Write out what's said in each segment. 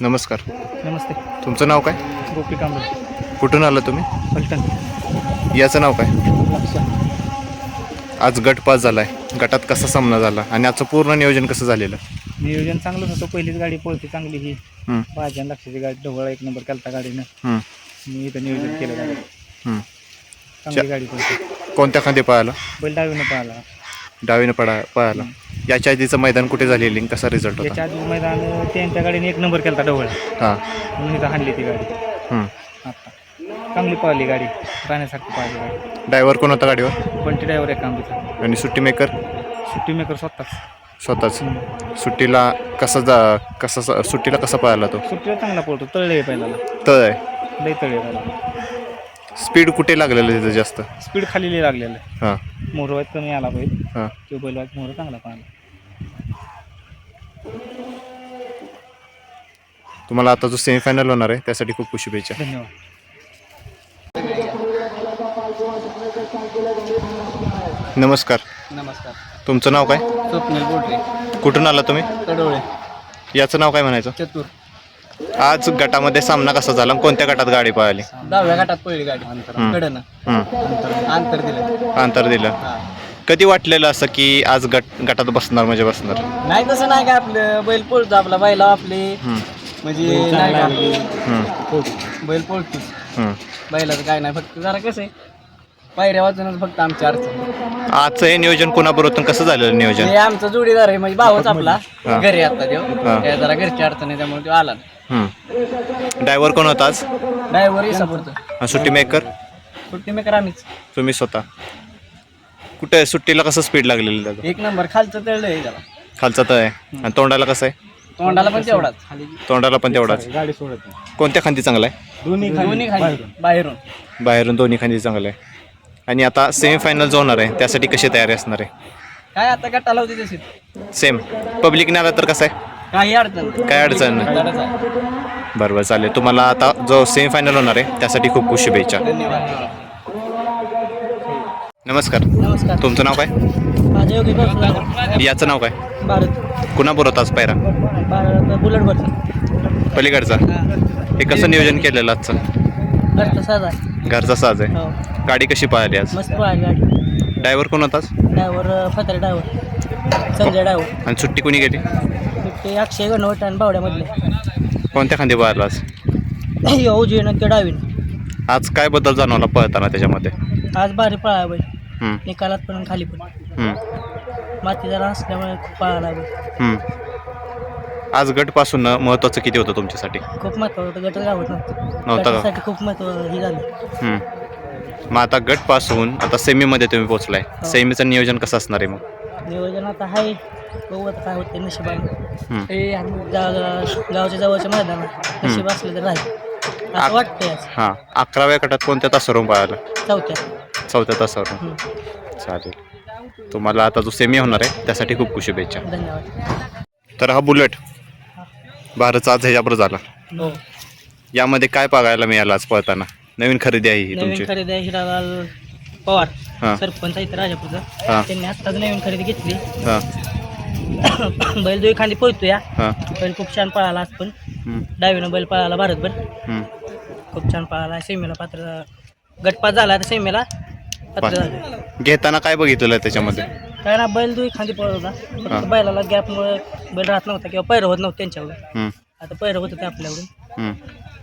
नमस्कार. नमस्ते. तुमचं नाव काय? गोपी कांबळे. कुठून आलं तुम्ही? पलटण याचं नाव काय? लक्ष आज गट पास झालाय. गटात कसा सामना झाला? आणि आजचं पूर्ण नियोजन कसं झालेलं? नियोजन चांगलंच होतं. पहिलीच गाडी पळते चांगली ही. भाज्या लक्षाची गाडी ढवळा एक नंबर केलता गाडीनं. हं, मी इथं नियोजन केलं गाडी. चांगली गाडी पळते. कोणत्या खांदी पळाला? बैल डावीनं पळाला. डावीनं पडा पळाला. याच्या आधीचं मैदान कुठे झालेली आणि कसा रिझल्ट होता? याच्या आधी मैदान त्यांच्या गाडीने एक नंबर केलता ढवळ हां. म्हणून इथं हाणली ती गाडी. हं. आता. चांगली पळाली गाडी. राहण्यासारखी पळाली गाडी. ड्रायव्हर कोण होता गाडीवर? पण ती ड्रायव्हर एक आंबीचा आणि सुट्टी मेकर सुट्टी मेकर स्वतःच. स्वतःच. सुट्टीला कसा जा कसा स- सुट्टीला कसा पळाला तो? सुट्टीला चांगला पळतो. तळले पहिला. तळ आहे. लई तळे पहिला. स्पीड कुठे लागलेलं तिथं जास्त? स्पीड खाली लई लागलेलं आहे. हां. मोरवायत कमी आला पाहिजे. हां. तो बैलवायत मोर चांगला पळाला तुम्हाला आता जो सेमीफायनल होणार आहे त्यासाठी खूप खूप शुभेच्छा. धन्यवाद. नमस्कार. नमस्कार. तुमचं नाव काय? स्वप्नील बोडरे कुठून आला तुम्ही? कडोळे. याचं नाव काय म्हणायचं? चतुर. आज गटामध्ये सामना कसा झाला? आणि कोणत्या गटात गाडी पळाली? दहाव्या गटात पहिली गाडी. कडनं. अंतर दिलं. अंतर दिलं. कधी वाटलेलं असं की आज गट गटात बसणार म्हणजे बसणार? नाही तसं नाही काय आपलं. बैल पळतो आपला बैला आपली. म्हणजे नाही का हं, बैल पळतोच. हं. बैलाचं काय नाही फक्त जरा कसं आहे पायऱ्या वाचूनच फक्त आमची अडचण. आजचं हे नियोजन कोणाबरोबर? कसं झालेलं नियोजन? हे आमचा जोडीदार आहे म्हणजे भावच आपला. हा. घरी आता हा. त्या जरा घरची अडचण आहे त्यामुळे तो आला ड्रायव्हर कोण होता आज? ड्रायव्हर आणि सुट्टी मेकर? सुट्टी मेकर आम्हीच. तुम्ही स्वतः? कुठे सुट्टीला कसं स्पीड लागलेलं त्याचं? एक नंबर खालचं तळलं आहे त्याला खालचा तळ आहे. आणि तोंडाला कसं आहे? तोंडाला पण तेवढाच. तोंडाला पण तेवढाच. गाडी सोडत नाही. कोणत्या खांदी चांगला आहे? दोन्ही दोन्ही खाली बाहेरून. बाहेरून दोन्ही खांदी चांगलं आहे. आणि आता सेमीफायनल जो होणार आहे त्यासाठी कशी तयारी असणार आहे? काय आता गटाला होती तशी सेम पब्लिकने आला तर कसं आहे? काही अडचण नाही. काय अडचण नाही. गटालाच आहे. बरं बरं चालेल. तुम्हाला आता जो सेमीफायनल होणार आहे त्यासाठी खूप खूप शुभेच्छा. धन्यवाद. नमस्कार. नमस्कार. तुमचं नाव काय? माझ्या योगी बस याचं नाव काय? भारत. कुणाबरोबर होता आज पायरा? भारत बुलेटवरचं पलीकडचा. हे. कसं नियोजन केलेलं आजचं? घरचा साधा आहे. घरचा साज आहे. हो. गाडी कशी पाहिली आज? मस्त पळाली गाडी. ड्रायव्हर कोण होताच driver Fatare driver Sanjay driver आणि सुट्टी कुणी गेली? ते अक्षय गणवट आणि बावड्यामधले कोणत्या खांदी पाहिला आज? उजवीनं ते डावीनं. आज काय बदल जाणवला पळताना त्याच्यामध्ये? आज भारी पळाला बैल. हम्म, निकालात पण आणि खाली पण. हम्म, माती जरा असल्यामुळे खूप पळाला बैल. हम्म. आज गटपासून महत्त्वाचं किती होतं तुमच्यासाठी? खूप महत्त्व होतं. गट गावत नव्हतं. नव्हतं का? गटासाठी खूप महत्त्व हे झालं. हम्म. मग आता गटपासून आता सेमीमध्ये तुम्ही पोहोचलाय. हो. सेमीचं नियोजन कसं असणार आहे मग? नियोजन आता आहे. बघू आता काय होते नशिबाने. हे गावच्या जवळच्या मैदानात नशीब असलं तर राहील. असं वाटतंय आज. हां. अकराव्या गटात कोणत्या तासावरून पळाला? चौथ्या. चौथ्या तासावरून. चालेल. तुम्हाला आता जो सेमी होणार आहे त्यासाठी खूप खूप शुभेच्छा. धन्यवाद. तर हा बुलेट भारतचा आज ह्याच्याबरोबर झाला. हो. यामध्ये काय बघायला मिळालं आज पळताना? नवीन खरेदी आहे ही नवीन तुमची. खरेदी आहे हिरालाल पवार हां. सरपंच राजापूरचा. हां. त्यांनी आत्ताच नवीन खरेदी घेतली. हां. बैल दोन खांदी पळतो या हां. बैल खूप छान पळाला आज पण. हम्म, डावीनं बैल पळाला भारतभर. हम्म. खूप छान पळाला. सेमीला पात्र गटपात झाला आता सेमीला. पात्र झालं. घेताना काय बघितलेलं त्याच्यामध्ये? काय ना बैल दुई खांदी पळत होता. हां. फक्त बैलाला गॅपमुळे बैल राहत नव्हता किंवा पैर होत नव्हतं त्यांच्याकडून हम्म, आता पैर होत होते आपल्याकडून. हम्म.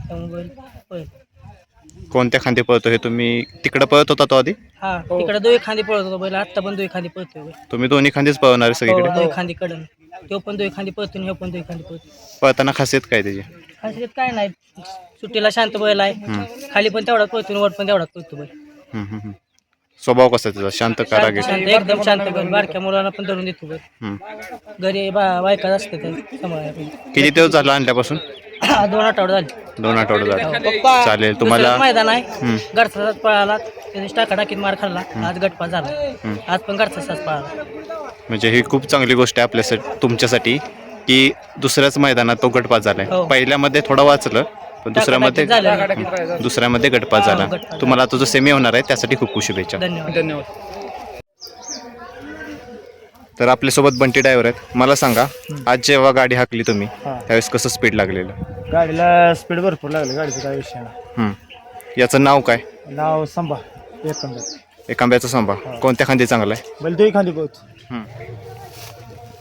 त्यामुळे बैल पळत. कोणत्या खांदी पळतो हे तुम्ही? तिकडं पळत होता तो आधी? हा तिकडे दोन खांदी पळत होता बैल. आत्ता पण दोन खांदी पळतोय बैल. तुम्ही दोन्ही खांदीच पळवणार आहे सगळीकडे? दोन खांदी कडन. तो पण दोन खांदी पळतो आणि ह्यो पण दोन खांदी पळतो पळताना खासियत काय त्याची? खासियत काय नाही. सुट्टीला शांत बैल आहे. हम्म, खाली पण तेवढाच पळतो आणि वर पण तेवढाच पळतो बैल. हम्म, हम्म, हम्म. स्वभाव कसा आहे त्याचा शांत करा शांत शांत, एकदम शांत बैल बारक्या मुलांना पण धरून देतो घरी बा असते ते सांभाळायला किती दिवस झाला आणल्यापासून? दोन आठवडे झाले. दोन आठवडे झाले. चालेल दुसरं तुम्हाला मैदान आहे. घरचा पळाला. त्याने टाका टाकीत मार खाल्ला. आज गटपा झाला. आज पण घरचा पळाला. म्हणजे ही खूप चांगली गोष्ट आहे आपल्यासाठी तुमच्यासाठी की दुसऱ्याच मैदानात तो गटपात झालाय. हो. पहिल्यामध्ये थोडं वाचलं पण दुसऱ्यामध्ये झालं दुसऱ्यामध्ये गटपात हा, झाला. तुम्हाला आता जो सेमी होणार आहे त्यासाठी खूप खूप शुभेच्छा. धन्यवाद. धन्यवाद. तर आपल्यासोबत बंटी ड्रायव्हर आहेत. मला सांगा आज जेव्हा गाडी हाकली तुम्ही हा. त्यावेळेस कसं स्पीड लागलेलं? गाडीला स्पीड भरपूर लागलं. गाडीचं काय विषय नाही. हं. याचं नाव काय? नाव संभा. एकंदर. एक आंब्याचा संभा कोणत्या खांदी चांगला आहे? बैल तो खाली पोहोच. हं.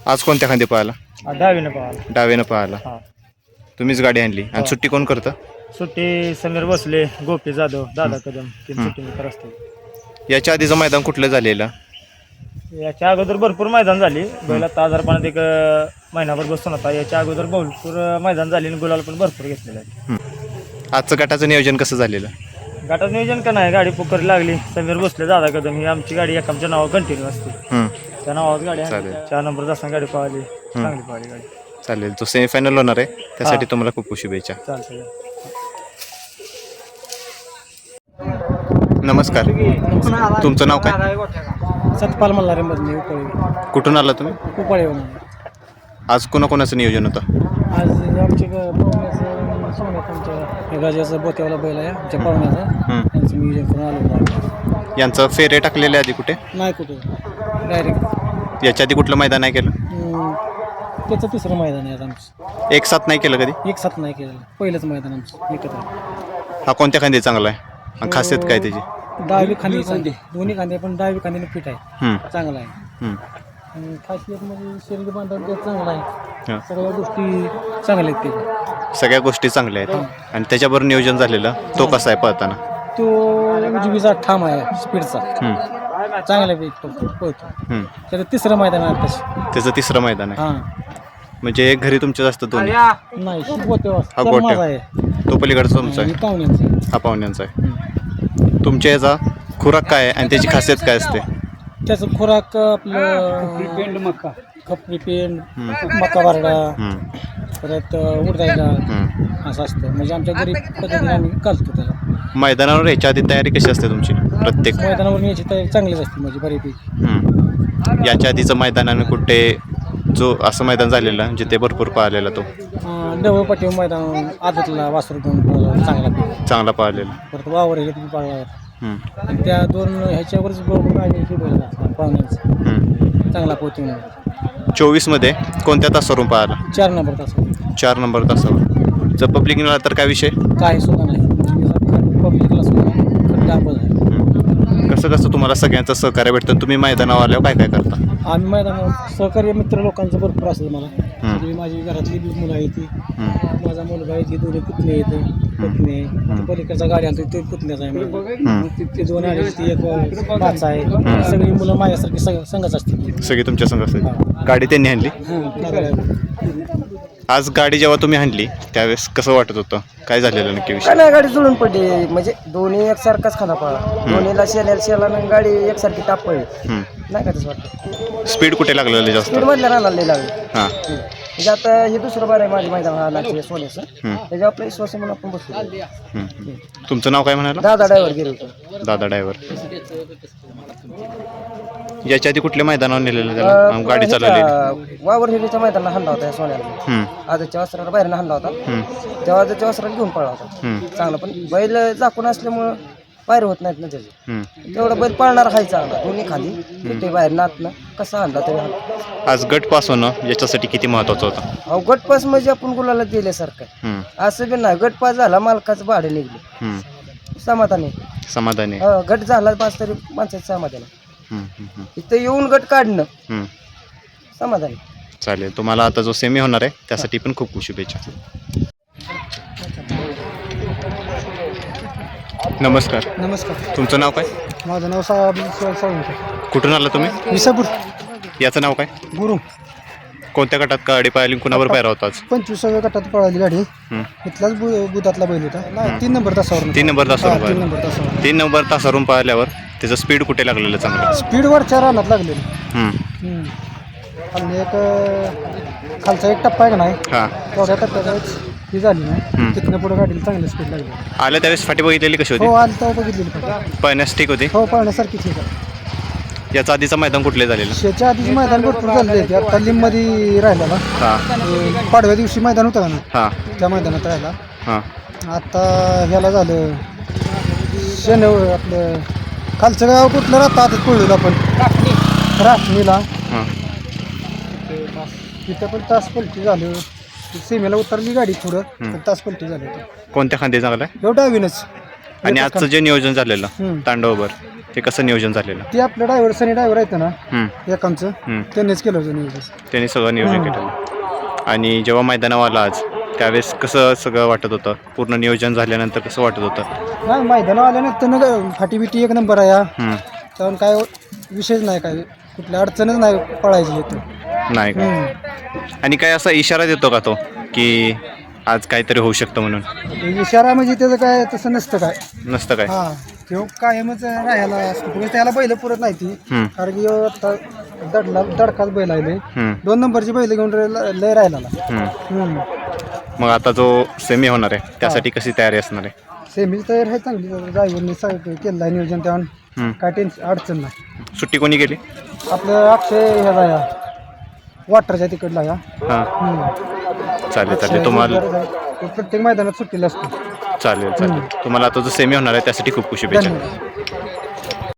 आज कोणत्या खांदी पळाला? दहावीनं पाहायला डावेनं पळाला. हा. तुम्हीच गाडी आणली. आणि सुट्टी कोण करतं? सुट्टी समीर भोसले गोपी जाधव दादा कदम तीन हम्म. सुट्टी मित्र असते याच्या आधीचं मैदान कुठलं झालेलं? याच्या अगोदर भरपूर मैदान झाली. बैल आता आजारपणात एक अं, महिनाभर बसून होता. याच्या अगोदर भरपूर अं, मैदान झाली आणि गुलाल पण भरपूर घेतलेलं आहे. आजचं गटाचं नियोजन कसं झालेलं? गाठात नियोजन का नाही? गाडी पुकारी लागली. समीर भोसले दादा कदम ही आमची गाडी एकामच्या नावावर कंटिन्यू असते. त्या नावावर गाडी. चालेल. चार नंबर असताना गाडी पाहिली चांगली पाहिली गाडी. चालेल. तो सेमीफायनल होणार आहे. त्यासाठी तुम्हाला खूप खूप शुभेच्छा. नमस्कार. तुमचं नाव काय? सतपाल मल्हारे मधले उपळे. कुठून आला तुम्ही? उपळे आज कोणाकोणाचं नियोजन होतं? आज ग- पाहुण्याचं सोन्यात आमच्या बोत्यावाला बैल आहे आमच्या पाहुण्याचा. हं. त्यांचं नियोजन करून आलो होतो यांचं फेरे टाकलेले आधी कुठे? नाही कुठं. डायरेक्ट याच्या आधी कुठलं मैदान नाही केलं? त्याचं तिसरं मैदान आहे आमचं. एक साथ नाही केलं कधी? एक साथ नाही केलेलं. पहिलंच मैदान आमचं एकत्र. हा कोणत्या खांदी चांगला आहे? आणि खासियत काय त्याची? डावी खांदी चांगली. दोन्ही खांदे पण डावी खांदीने फिट आहे. हं, चांगला आहे. आणि खासियत म्हणजे शरीर बांधून ते चांगला आहे. सगळ्या गोष्टी चांगल्या आहेत त्याच्या. सगळ्या गोष्टी चांगल्या आहेत. आणि त्याच्याबरोबर नियोजन झालेलं तो कसा आहे पळताना? तो उजवीचा ठाम आहे स्पीडचा. हं, चांगला पळतो पळतो. हं. त्याचं तिसरं मैदान आहे त्याचं तिसरं मैदान आहे. हां. म्हणजे एक घरी तुमच्या जास्त दोन्ही? नाही ही गोट्या हा गोट्या. माझा आहे. तो पलीकडचा तुमचा आहे. पाहुण्यांचं हा पाहुण्यांचा आहे. तुमच्या याचा खुराक काय आहे आणि त्याची खासियत काय असते? त्याचं खुराक आपलं पेंड मक्का खपरी पेंड मक्का बारडा हं, परत उडदायला हं. असं असतं. म्हणजे आमच्या घरी पद्धतीने आम्ही घालतो त्याला. मैदानावर याच्या आधी तयारी कशी असते तुमची? प्रत्येक? मैदानावर याची तयारी चांगलीच असते म्हणजे बऱ्यापैकी हं. याच्या आधीचं मैदान आणि कुठे जो असं मैदान झालेलं जिथे भरपूर पाहिलेला तो. पाठी मैदान आदतला वासरू घेऊन पळाला चांगला चांगला पाहिलेला. परत वावर हे तुम्ही पळला. आणि त्या दोन ह्याच्यावरच आम्ही हे पाहुण्यांचं. हं. चांगला पोहतो म्हणून. चोवीसमध्ये कोणत्या तासावरून पाहिला चार नंबर तास. चार नंबर तासावर. जर पब्लिक निघाला तर काय विषय? काही सुद्धा नाही पब्लिकला सुद्धा खड्डा आपण आहे हं. कसं कसं तुम्हाला सगळ्यांचं सहकार्य भेटतं तुम्ही मैदानावर आल्यावर काय काय करता? आम्ही मैदानावर सहकार्य मित्र लोकांचं भरपूर असतं मला. सगळी माझी घरातली बी मुलं आहे ती. माझा मुलगा आहे ती दोन्ही पुतणे येते पुतणे. आहे पलीकडचा गाडी आणतो ते पुतण्याचा आहे माझा. ती ते दोन आहे ती एक पाच आहे. सगळी मुलं माझ्यासारखी सग संघच असते सगळी तुमच्या संघ असते गाडी त्यांनी आणली? आज गाडी जेव्हा तुम्ही आणली त्यावेळेस कसं वाटत होतं? काय झालेलं नक्की काय विषय? नाही गाडी जुळून पडली. म्हणजे दोन्ही एकसारखाच खाना पळा दोन्हीला शेल्याला शेला आणि गाडी एकसारखी टाप पडली. नाही का तसं वाटतं? स्पीड कुठे लागलेलं जास्त? स्पीड मधल्या लई लागली. हां. म्हणजे आता हे दुसरं बार आहे माझी मैदान हा सोन्याचं. हं, त्याच्या आपलं विश्वास म्हणून आपण बसलो हं. तुमचं नाव काय म्हणाला? दादा ड्रायव्हर गेलो होतो. दादा ड्रायव्हर. याच्या आधी कुठल्या मैदानावर नेलेलं त्याला? अं, गाडी चालवलेली. वावर हिरीच्या मैदानाला हाणला होता या सोन्याला. हं, आजच्या वस्त्राला बाहेरनं हाणला होता. हं, तेव्हा आजच्या वस्त्राला घेऊन पळला होता. हं, चांगला पण बैल झाकून असल्यामुळं बाहेर होत नाहीत ना त्याचे. हं. तेवढा बैल पळणार आहे चांगला. दोन्ही खाली. ते बाहेर नातनं कसं आणला तरी. आज गट पास होणं याच्यासाठी किती महत्वाचं होतं? अहो गटपास म्हणजे आपण गुलाला दिल्यासारखं. आहे. असं बी नाही. गटपास झाला मालकाचं भाडे निघले. हं. समाधानी. समाधानी. आहे. हो, गट झाला पास तरी माणसाचं समाधान. आहे. इथं येऊन गट काढणं. हं. समाधानी. चालेल. तुम्हाला आता जो सेमी होणार आहे त्यासाठी पण खूप खूप शुभेच्छा. नमस्कार. नमस्कार. तुमचं नाव काय? माझं नाव साहेब सावंत कुठून आला तुम्ही? विसापूर. याचं नाव काय? गुरु कोणत्या गटात गाडी पाहिली कुणावर पायरा होता आज? पंचवीसाव्या गटात पळाली गाडी. हं. इथलाच बु बुधातला बैल होता. नाही तीन नंबर तासावर तीन नंबर तासावर तीन पाहिलं नंबर तासावर. तीन नंबर तासावरून पाहिल्यावर त्याचं स्पीड कुठे लागलेलं चांगलं? स्पीडवर चार रानात लागलेली. हं. आणि एक अं, खालचा एक टप्पा आहे का नाही? हां. तेवढ्या टप्प्याच ही झाली हं. ना तिथनं पुढे गाडीला चांगली स्पीड लागली. आल्या त्यावेळेस फाटी बघितलेली कशी हो होती आली तेव्हा बघितलेली पण पळण्यास ठीक होती? हो पळण्यासारखी ठीक आहे. याचं आधीचं मैदान कुठले झालेलं? शेच्या आधीच मैदान भरपूर झालेले आहे. आता लिममध्ये राहिला ना हां पाडव्या दिवशी मैदान होतं का ना हां. त्या मैदानात राहिला. हां. आता ह्याला झालं शेण आपलं खालचं गाव कुठलं राहतं? आता पळलो आपण. राखणीला. हां. तिथं पण तास पलटी झालं. सीमेला उतरली गाडी थोडं तर तास पलटी झाली होती. कोणत्या खांदी चांगला आहे एवढं डावीनच. आणि आजचं जे नियोजन झालेलं. तांडवभर ते कसं नियोजन झालेलं? ते आपलं ड्रायव्हर सनी ड्रायव्हर आहेत ना हम्म. त्यांनीच केलं होतं नियोजन. त्यांनी सगळं नियोजन. केलेलं. आणि जेव्हा मैदानावर आला आज त्यावेळेस कसं सगळं वाटत होतं? पूर्ण नियोजन झाल्यानंतर कसं वाटत होतं? नाही मैदानावर आल्यानंतर ना फाटी बिटी एक नंबर आहे हा. त्यावर काय विषयच नाही काय कुठल्या अडचणच नाही पळायची नाही का? आणि काय असा इशारा देतो का तो की आज काहीतरी होऊ शकतं म्हणून? इशारा म्हणजे त्याचं काय तसं नसतं काय. नसतं काय? हा. तो कायमच राहायला असतो म्हणजे त्याला बैल पुरत नाही ती. हम्म, कारण की ह्यो आता दडला दडकाच बैल हम्म, दोन नंबरची बैल घेऊन रे- लय राहिला हम्म. मग आता जो सेमी होणार आहे त्यासाठी कशी तयारी असणार आहे? सेमीची तयारी आहे चांगली. ड्रायव्हरने केलं आहे नियोजन हम्म. काय टेन्शन अडचण नाही. सुट्टी कोणी केली आपलं अक्षय ह्याला वाटरच्या तिकडला या. हां. हम्म. चालेल चालेल. तुम्हाला तो प्रत्येक मैदानात सुट्टीला असतो. चालेल चालेल. तुम्हाला आता जो सेमी होणार आहे त्यासाठी खूप खूप शुभेच्छा. धन्यवाद.